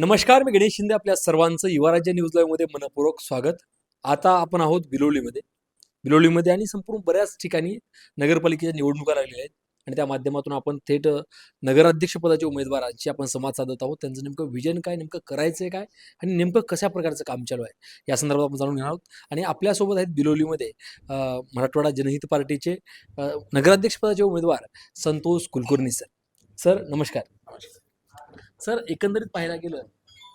नमस्कार मी गणेश शिंदे आपल्या सर्वांचं युवा राज्य न्यूज लाईव्हमध्ये मनपूर्वक स्वागत. आता आपण आहोत बिलोलीमध्ये. बिलोलीमध्ये आणि संपूर्ण बऱ्याच ठिकाणी नगरपालिकेच्या निवडणुका लागलेल्या आहेत. आणि त्या माध्यमातून आपण थेट नगराध्यक्षपदाचे उमेदवारांशी आपण संवाद साधत आहोत. त्यांचं नेमकं विजन काय नेमकं करायचं काय आणि नेमकं कशा प्रकारचं काम चालू आहे? या संदर्भात आपण जाणून घेणार आहोत. आणि आपल्यासोबत आहेत बिलोलीमध्ये मराठवाडा जनहित पार्टीचे नगराध्यक्षपदाचे उमेदवार संतोष कुलकर्णी सर. सर नमस्कार. सर एकंदरीत पाहायला गेलं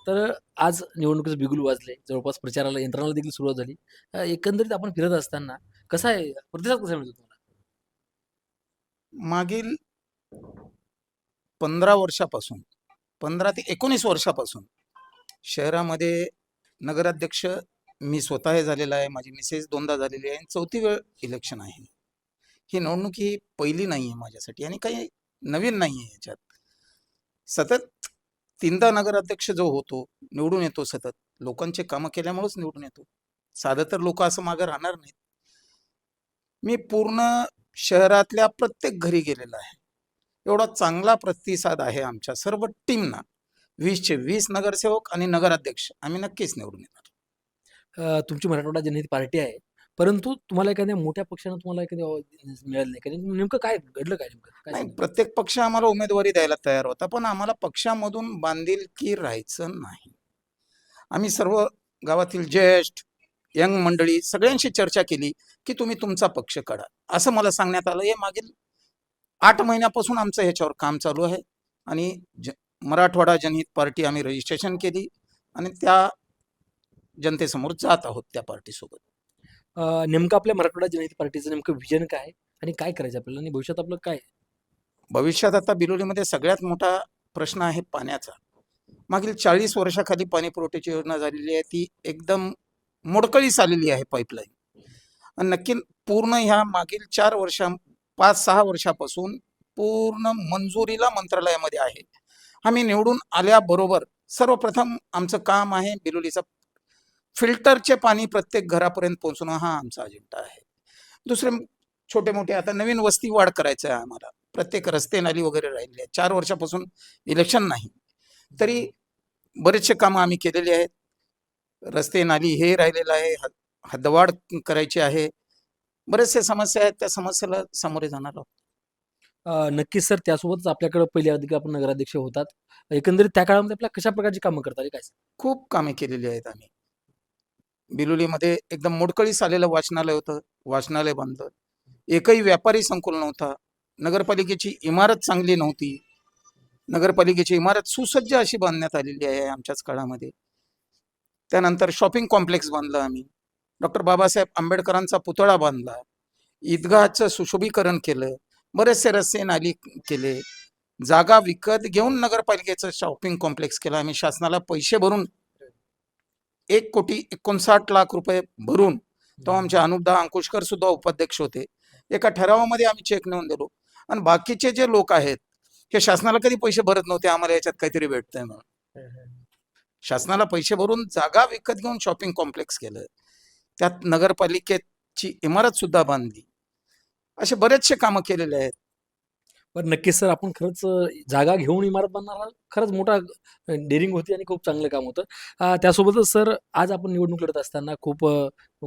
तर आज निवडणुकीचं बिगुल वाजले जवळपास प्रचाराला यंत्रणाला देखील सुरुवात झाली. अ, एकंदरीत आपण फिरत असताना कसा आहे? प्रतिसाद कसा मिळतो तुम्हाला? मागील पंधरा वर्षापासून पंधरा ते एकोणीस वर्षापासून शहरामध्ये नगराध्यक्ष मी स्वतः झालेला आहे. माझी मिसेस दोनदा झालेली आहे आणि चौथी वेळ इलेक्शन आहे. ही निवडणूक ही पहिली नाही आहे माझ्यासाठी आणि काही नवीन नाही आहे याच्यात. सतत तीनदा नगराध्यक्ष जो होतो निवडून येतो सतत. लोकांचे कामं केल्यामुळेच निवडून येतो. साधं तर लोक असं मागे राहणार नाहीत. मी पूर्ण शहरातल्या प्रत्येक घरी गेलेला आहे. एवढा चांगला प्रतिसाद आहे आमच्या सर्व टीमना. वीसचे वीस नगरसेवक आणि नगराध्यक्ष. आम्ही नक्कीच निवडून येणार. तुमची मराठवाडा जनहित पार्टी आहे. परंतु तुम्हाला एखाद्या मोठ्या पक्षानं तुम्हाला एखाद्या मिळालं नाही. कारण नेमकं काय घडलं काय नेमकं? काय नाही? प्रत्येक पक्ष आम्हाला उमेदवारी द्यायला तयार होता पण आम्हाला पक्षामधून बांधिलकी राहायचं नाही. आम्ही सर्व गावातील ज्येष्ठ यंग मंडळी सगळ्यांशी चर्चा केली की तुम्ही तुमचा पक्ष काढा. असं मला सांगण्यात आलं. हे मागील आठ महिन्यापासून आमचं ह्याच्यावर काम चालू आहे आणि ज मराठवाडा जनहित पार्टी आम्ही रजिस्ट्रेशन केली आणि त्या जनतेसमोर जात आहोत त्या पार्टीसोबत. नेमकं आपल्या मराठवाडा जनहित पार्टीचं नेमकं विजन काय आणि काय करायचं आपल्याला? आणि भविष्यात आपलं काय भविष्यात आता बिलोलीमध्ये सगळ्यात मोठा प्रश्न आहे पाण्याचा. मागील चाळीस वर्षाखाली पाणी पुरवठ्याची योजना झालेली आहे. ती एकदम मोडकळीस आलेली आहे पाईपलाईन आणि नक्की पूर्ण ह्या मागील चार वर्षा पाच सहा वर्षापासून पूर्ण मंजुरीला मंत्रालयामध्ये आहे. आम्ही निवडून आल्याबरोबर सर्वप्रथम आमचं काम आहे बिलोलीचा फिल्टरचे पाणी प्रत्येक घरापर्यंत पोहोचणं हा आमचा अजेंडा आहे. दुसरे छोटे मोठे आता नवीन वस्ती वाढ करायचं आहे आम्हाला. प्रत्येक रस्ते नाली वगैरे राहिलेले आहेत. चार वर्षापासून इलेक्शन नाही. तरी बरेचसे कामं आम्ही केलेले आहेत. रस्ते नाली हे राहिलेलं आहे. हद- हद्दवाढ करायची आहे. बरेचसे समस्या आहेत. त्या समस्येला सामोरे जाणार आहोत. नक्कीच सर. त्यासोबतच आपल्याकडे पहिले अधिक आपण नगराध्यक्ष होतात. एकंदरीत त्या काळामध्ये आपल्या कशा प्रकारची कामं करता आली? काय खूप कामे केलेली आहेत आम्ही. बिलोलीमध्ये एकदम मोडकळीस आलेलं वाचनालय होतं वाचनालय बांधलं एकही व्यापारी संकुल नव्हता. नगरपालिकेची इमारत चांगली नव्हती. नगरपालिकेची इमारत सुसज्ज अशी बांधण्यात आलेली आहे आमच्याच काळामध्ये. त्यानंतर शॉपिंग कॉम्प्लेक्स बांधलं आम्ही. डॉक्टर बाबासाहेब आंबेडकरांचा पुतळा बांधला. ईदगाहचं सुशोभीकरण केलं. बरेचसे रस्ते नाली केले. जागा विकत घेऊन नगरपालिकेचं शॉपिंग कॉम्प्लेक्स केलं. आम्ही शासनाला पैसे भरून एक कोटी एकोणसाठ लाख रुपये भरून तो आमचे अनुपदा अंकुशकर सुद्धा उपाध्यक्ष होते. एका ठरावामध्ये आम्ही चेक नेऊन दिलो. आणि बाकीचे जे लोक आहेत हे शासनाला कधी पैसे भरत नव्हते आम्हाला याच्यात काहीतरी भेटतंय म्हणून. शासनाला पैसे भरून जागा विकत घेऊन शॉपिंग कॉम्प्लेक्स केलं. त्यात नगरपालिकेची इमारत सुद्धा बांधली. असे बरेचसे कामं केलेले आहेत. पण नक्कीच सर आपण खरंच जागा घेऊन इमारत बांधणार हा खरंच मोठा डेअरिंग होती आणि खूप चांगलं काम होतं. त्यासोबतच सर आज आपण निवडणूक लढत असताना खूप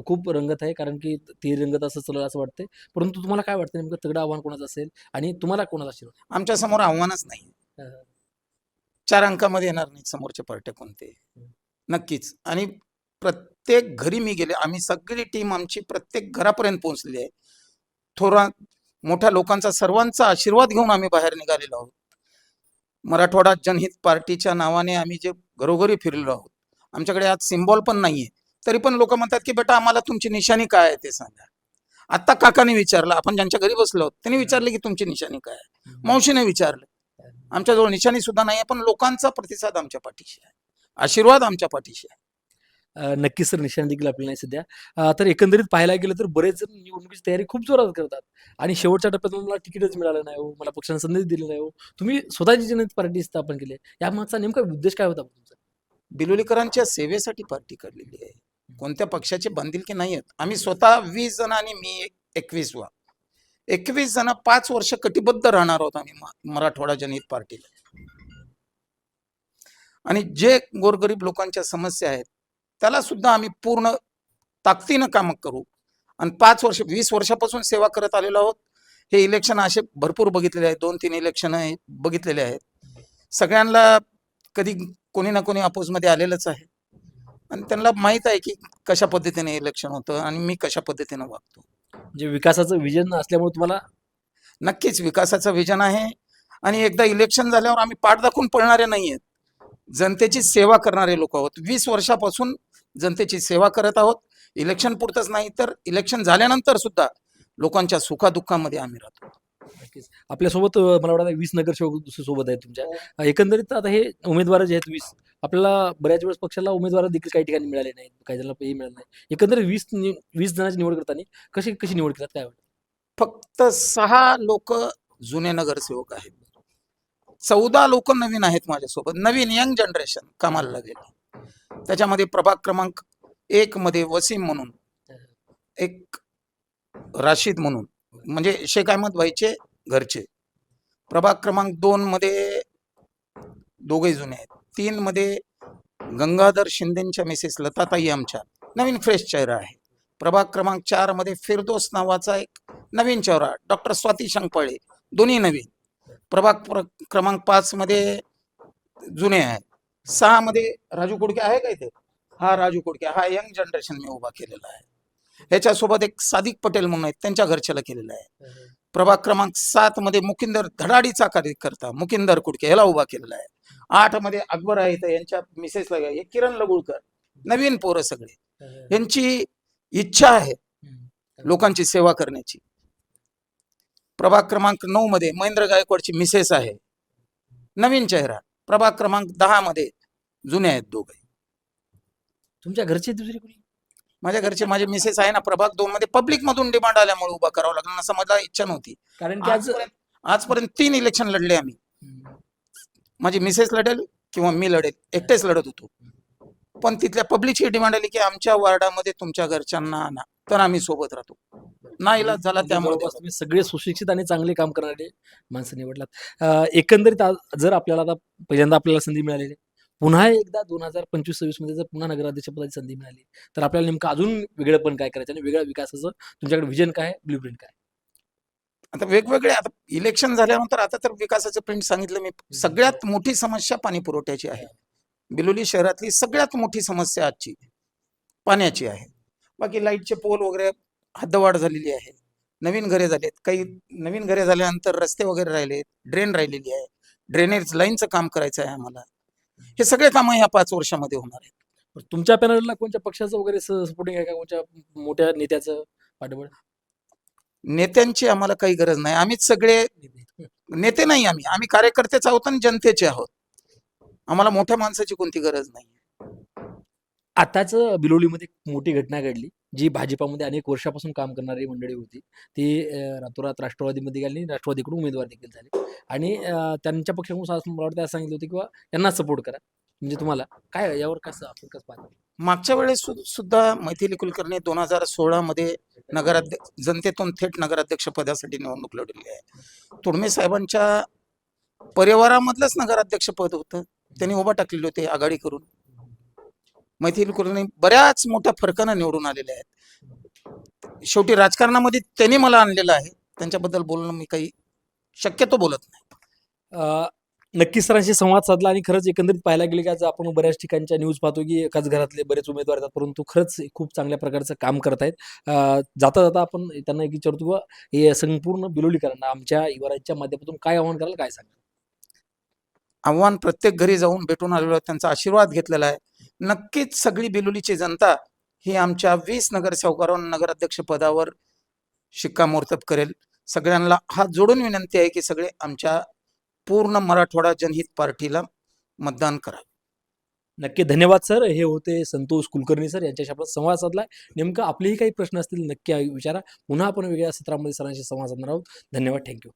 खूप रंगत आहे कारण की ती रंगत असं चालेल असं वाटतंय परंतु तुम्हाला काय वाटतं? नेमकं तगडं आव्हान कोणाचं असेल आणि तुम्हाला कोणाचा आशीर्वाद आमच्यासमोर आव्हानच नाही. चार अंकामध्ये येणार नाहीत समोरचे पार्ट्या कोणते? नक्कीच. आणि प्रत्येक घरी मी गेले आम्ही सगळी टीम आमची प्रत्येक घरापर्यंत पोहोचली आहे. थोरा मोठ्या लोकांचा सर्वांचा आशीर्वाद घेऊन आम्ही बाहेर निघालेलो आहोत. मराठवाडा जनहित पार्टीच्या नावाने आम्ही जे घरोघरी फिरलेलो आहोत. आमच्याकडे आज सिम्बॉल पण नाहीये. तरी पण लोक म्हणतात की बेटा आम्हाला तुमची निशाणी काय आहे ते सांगा. आत्ता काकाने विचारलं आपण ज्यांच्या घरी बसलो आहोत त्यांनी विचारले की तुमची निशाणी काय आहे? मावशीने विचारलं आमच्याजवळ निशाणी सुद्धा नाही आहे पण लोकांचा प्रतिसाद आमच्या पाठीशी आहे. आशीर्वाद आमच्या पाठीशी आहे. नक्कीच सर निशाण देखील आपल्याला नाही सध्या. तर एकंदरीत पाहायला गेलं तर बरेच जण निवडणुकीची तयारी खूप जोरात करतात. आणि शेवटच्या टप्प्यात मला तिकीटच मिळालं नाही हो मला पक्षाने संदेश दिला नाही हो. तुम्ही स्वतःची जनहित पार्टी स्थापन केली आहे. यामागचा नेमका उद्देश काय होता तुमचा? बिलोलीकरांच्या सेवेसाठी पार्टी काढलेली आहे. कोणत्या पक्षाचे बांधिलकी नाही आहेत आम्ही स्वतः वीस जण आणि मी एकवीसवा एकवीस जण पाच वर्ष कटिबद्ध राहणार आहोत आम्ही मराठवाडा जनहित पार्टीला. आणि जे गोरगरीब लोकांच्या समस्या आहेत त्याला सुद्धा आम्ही पूर्ण ताकदीनं काम करू. आणि पाच वर्ष वीस वर्षापासून सेवा करत आलेलो आहोत. हे इलेक्शन असे भरपूर बघितलेले आहेत. दोन तीन इलेक्शन बघितलेले आहेत. सगळ्यांना कधी कोणी ना कोणी अपोजमध्ये आलेलंच आहे. आणि त्यांना माहीत आहे की कशा पद्धतीने इलेक्शन होतं आणि मी कशा पद्धतीनं वागतो. जे विकासाचं विजन असल्यामुळे तुम्हाला? नक्कीच विकासाचं विजन आहे. आणि एकदा इलेक्शन झाल्यावर आम्ही पाठ दाखवून पळणारे नाही आहेत जनतेची सेवा करणारे लोक आहोत. वीस वर्षापासून जनतेची सेवा करत आहोत. इलेक्शन पुरतच नाही तर इलेक्शन झाल्यानंतर सुद्धा लोकांच्या सुखादुःखामध्ये आम्ही राहतो. नक्कीच. आपल्यासोबत मला वाटतं वीस नगरसेवक दुसरे सोबत आहेत तुमच्या. अं, एकंदरीत आता हे उमेदवार जे आहेत वीस आपल्याला बऱ्याच वेळेस पक्षाला उमेदवार देखील काही ठिकाणी मिळाले नाहीत काही जणांना हे मिळालं नाही. एकंदरीत वीस वीस जणांची निवड करताना कशी कशी निवड करतात काय वाटतं? फक्त सहा लोक जुने नगरसेवक आहेत. चौदा लोक नवीन आहेत माझ्यासोबत. नवीन यंग जनरेशन कामाला लागेल त्याच्यामध्ये प्रभाग क्रमांक एक मध्ये वसीम म्हणून एक राशीद म्हणून म्हणजे शेख अहमद भाईचे घरचे. प्रभाग क्रमांक दोन मध्ये दोघे जुने आहेत. तीन मध्ये गंगाधर शिंदेच्या मिसेस लताताई आमच्या. नवीन फ्रेश चेहरा आहे. प्रभाग क्रमांक चारमध्ये फिरदोस नावाचा एक नवीन चेहरा डॉक्टर स्वाती शंकपाळे दोन्ही नवीन. प्रभाग प्र- क्रमांक पाच मध्ये जुने आहेत. सहा मध्ये राजू कुडके आहे का इथे? हा राजू कुडके हा यंग जनरेशन मी उभा केलेला आहे. ह्याच्यासोबत एक सादिक पटेल म्हणून आहेत त्यांच्या घरच्याला केलेला आहे. प्रभाग क्रमांक सात मध्ये मुकिंदर धडाडीचा कार्यकर्ता मुकिंदर कुडके याला उभा केलेला आहे. आठमध्ये अकबर आहे इथं यांच्या मिसेसला हे किरण लगुळकर नवीन पोरं सगळे. यांची इच्छा आहे लोकांची सेवा करण्याची. प्रभाग क्रमांक नऊ मध्ये महेंद्र गायकवाडची मिसेस आहे. नवीन चेहरा. प्रभाग क्रमांक दहा मध्ये जुने आहेत दोघे तुमच्या घरचे दुसरी कोणी माझ्या घरचे माझे मिसेस आहे ना प्रभाग दोन मध्ये पब्लिक मधून डिमांड आल्यामुळे उभा करावं लागलं. असं मला इच्छा नव्हती. कारण की आज आजपर्यंत तीन इलेक्शन लढले आम्ही. माझी मिसेस लढेल किंवा मी लढेल एकटेच लढत होतो. पण तिथल्या पब्लिकची डिमांड आली की आमच्या वार्डामध्ये तुमच्या घरच्यांना आणा तर आम्ही सोबत राहतो. ना इलाज झाला म्हणजे त्यामुळे सगळे सुशिक्षित आणि चांगले काम करणारे माणसं निवडलात. एकंदरीत जर आपल्याला आता पहिल्यांदा आपल्याला संधी मिळालेली पुन्हा एकदा दोन हजार पंचवीस सव्वीसमध्ये जर पुन्हा नगराध्यक्षपदाची संधी मिळाली तर आपल्याला नेमकं अजून वेगळं पण काय करायचं आणि वेगळ्या विकासाचं तुमच्याकडे विजन काय ब्ल्यू प्रिंट काय आता वेगवेगळे आता इलेक्शन झाल्यानंतर आता तर विकासाचं प्रिंट सांगितलं मी. सगळ्यात मोठी समस्या पाणी पुरवठ्याची आहे. बिलोली शहरातली सगळ्यात मोठी समस्या आजची पाण्याची आहे. बाकी लाईटचे पोल वगैरे हद्दवाढ झालेली आहे. नवीन घरे झालेत. काही नवीन घरे झाल्यानंतर रस्ते वगैरे राहिले ड्रेन राहिलेली आहे. ड्रेनेज लाईनचं काम करायचं आहे आम्हाला. हे सगळे कामं ह्या पाच वर्षामध्ये होणार आहेत. तुमच्या पॅनलला कोणत्या पक्षाचं वगैरे सपोर्टिंग आहे का? कोणत्या मोठ्या नेत्याचं पाठबळ? नेत्यांची आम्हाला काही गरज नाही. आम्हीच सगळे नेते नाही आम्ही. आम्ही कार्यकर्तेच आहोत आणि जनतेचे आहोत. आम्हाला मोठ्या माणसाची कोणती गरज नाही आताच बिलोलीमध्ये मोठी घटना घडली. जी भाजपामध्ये अनेक वर्षापासून काम करणारी मंडळी होती ती रातोरात राष्ट्रवादीमध्ये गेली राष्ट्रवादीकडून उमेदवार देखील झाले. आणि त्यांच्या पक्षाकडून मला वाटतं असं सांगितलं होतं किंवा यांना सपोर्ट करा. म्हणजे तुम्हाला काय यावर कसं आपण कसं पाहतो? मागच्या वेळेस सुद्धा मैथिली कुलकर्णी दोन हजार सोळा मध्ये नगराध्यक्ष जनतेतून थेट नगराध्यक्ष पदासाठी निवडणूक लढवली आहे. तुडमे साहेबांच्या परिवारामधलंच नगराध्यक्ष पद होतं. त्यांनी उभा टाकलेले होते आघाडी करून. मैथिली कुलकर्णी बऱ्याच मोठ्या फरकानं निवडून आलेले आहेत. शेवटी राजकारणामध्ये त्यांनी मला आणलेलं आहे. त्यांच्याबद्दल बोलणं मी काही शक्यतो बोलत नाही. अं, नक्कीच सरांशी संवाद साधला आणि खरंच एकंदरीत पाहायला गेले की आज आपण बऱ्याच ठिकाणच्या न्यूज पाहतो की एकाच घरातले बरेच उमेदवार येतात परंतु खरंच खूप चांगल्या प्रकारचं काम करतायत अं, जाता जाता आपण त्यांना एक विचारतो किंवा हे संपूर्ण बिलोलीकरांना आमच्या युवराजच्या माध्यमातून काय आव्हान कराल काय सांगा आव्हान प्रत्येक घरी जाऊन भेटून आलेलो त्यांचा आशीर्वाद घेतलेला आहे. नक्कीच सगळी बेलोलीची जनता ही आमच्या वीस नगरसेवकांवर नगराध्यक्ष पदावर शिक्कामोर्तब करेल. सगळ्यांना हात जोडून विनंती आहे की सगळे आमच्या पूर्ण मराठवाडा जनहित पार्टीला मतदान करा. नक्की धन्यवाद सर. हे होते संतोष कुलकर्णी सर. यांच्याशी आपण संवाद साधलाय. नेमकं आपलेही काही प्रश्न असतील नक्की विचारा. पुन्हा आपण वेगळ्या सत्रामध्ये सरांशी संवाद साधणार आहोत. धन्यवाद. थँक्यू